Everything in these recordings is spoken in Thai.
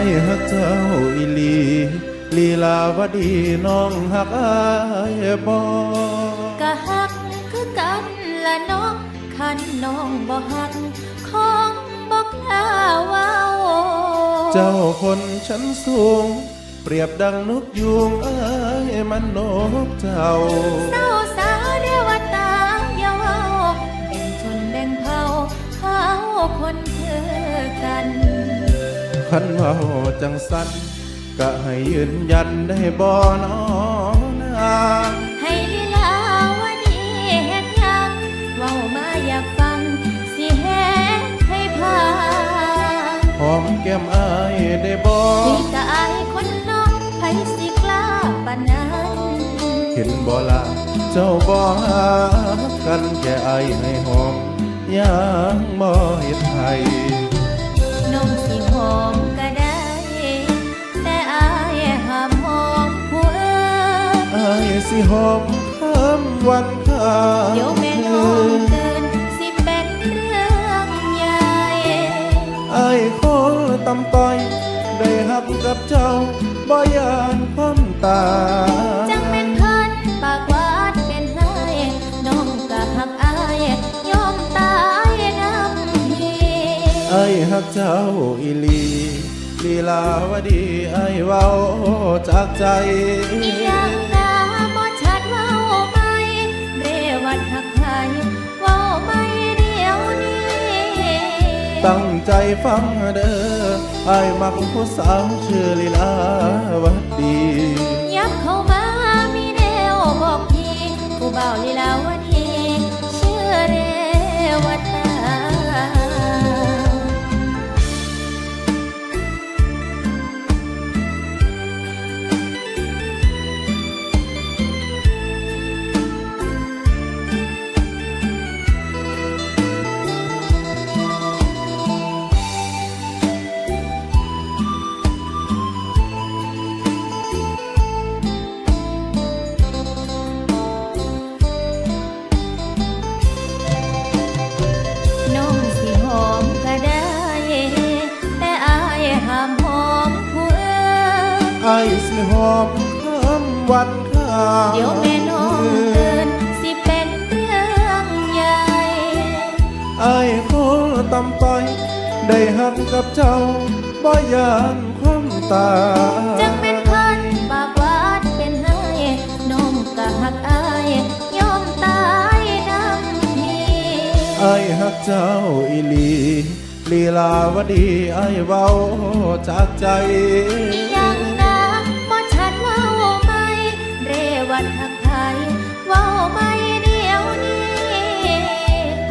ายฮักเจ้าอีหลีลีลาวดีน้องฮักไอ้ายบ่กะหักคือกันละน้องคันน้องบ่หักของบ่กล้าเว้าเจ้าคนชั้นสูง เปรียบดังนกยูงไอ้ายมันนกเจ้า คันเว้าจังสันก็ให้ยืนยันได้บ่น้องนางให้ลีลาวดีเฮ็ดหยังเว้ามาอยากฟัง สิเฮ็ดให้พาหอมแก้มอายได้บ่ที่กะอายคนน้องไผสิกล้าปานนั้นเห็นบ่ละเจ้าบ่หากันแค่อายให้หอมยังบ่เฮ็ดให้น้องสิหอม สิหอมข้ามวันข้ามเดี๋ยวแม่น้องตื่นสิเป็นเรื่องใหญ่อายขอตำต้อย ได้หักกับเจ้าบ่ยานความตายจังเป็นพันปากหวานเป็นไห้น้องก็หักอายยอมตายน้ำพี่อายหักเจ้าอีหลีลีลาวดีอายเว้าจากใจ ใจฟังเด้ออายมักผู้สาวชื่อลีลาวดี ยับเข้ามามีแนวบอกทีผู้เบาลีลาวดี หอมข้ามวันข้ามเดี๋ยวแม่น้องตื่นสิเป็นเรื่องใหญ่ไอ้ขอตำต้อยได้หักกับเจ้าบ่ยานความตายจังเป็นพันปากหวานเป็นไห้น้องก็หักอายยอมตายน้ำพี่ไอ้หักเจ้าอีหลีลีลาวดีไอ้เว้าจากใจอีหยัง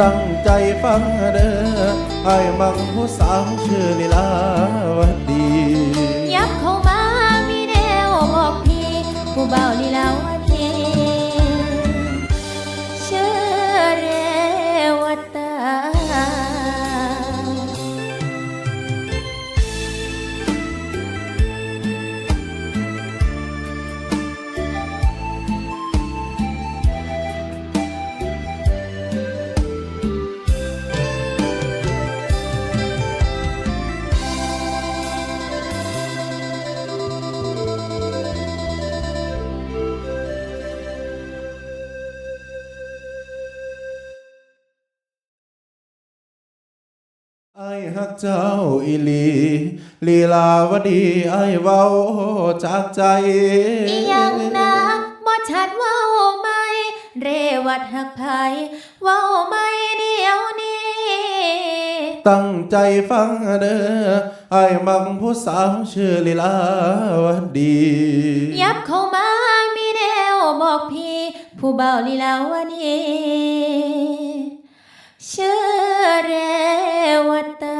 ตั้งใจฟังเด้อไอ้มังผู้สาวชื่อลีลาวดียับเข้ามามีแนวบอกพี่ผู้เบาลีลาว ไอ้ฮักเจ้าอีลีลีลาวดีไอ้เว้าจากใจอียังนะบ่ชัดเว้าไม่เรวัดหักไผเว้าไม่เดียวนี้ตั้งใจฟังเด้อไอ้มังผู้สาวชื่อลีลาวดี ยับเข้ามามีแนวบอกพี่ ผู้เบาลีลาวดีชื่อเร วตา